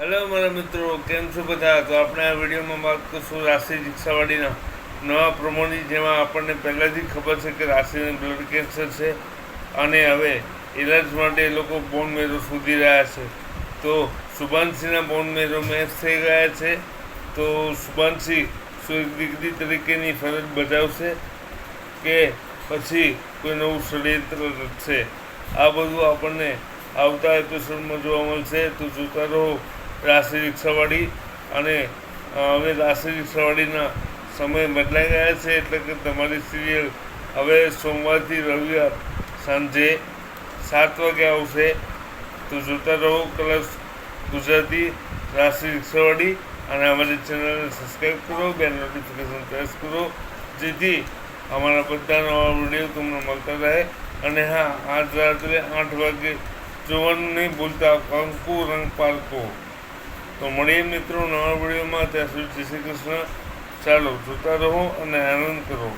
Hello મારા મિત્રો, કેમ છો બધા? તો આપણે આ વિડીયોમાં વાત કરશું રાશિ રિક્ષાવાળીના નવા પ્રમોની જેમાં આપણને પહેલાંથી ખબર છે કે રાશિને બ્લડ કેન્સર છે અને હવે ઇલાજ માટે એ લોકો બોન મેરો શોધી રહ્યા છે. તો શુભાંશીના બોન મેરો મેચ થઈ ગયા છે. તો શુભાંશી દીકરી તરીકેની ફરજ બજાવશે કે પછી કોઈ નવું ષડયંત્ર રચશે. આ બધું આપણને આવતા એપિસોડમાં જોવા મળશે. તો જોતા રહો. રાશિ રિક્ષાવાળી અને હવે રાશિ રિક્ષાવાળીના સમય બદલાઈ ગયા છે એટલે કે તમારી સિરિયલ હવે સોમવારથી રવિવાર સાંજે સાત વાગે આવશે. તો જોતા રહો કલર્સ ગુજરાતી રાશિ રિક્ષાવાળી અને અમારી ચેનલને સબસ્ક્રાઈબ કરો બે નોટિફિકેશન પ્રેસ કરો, જેથી અમારા બધા નવા વીડિયો તમને મળતા રહે. અને હા, આજ રાત્રે આઠ વાગે જોવાનું નહીં ભૂલતા કંકુ રંગ પારકો તો મળીએ મિત્રો નવા વિડીયોમાં. ત્યાં સુધી શ્રી કૃષ્ણ. ચાલો, જોતા રહો અને આનંદ કરો.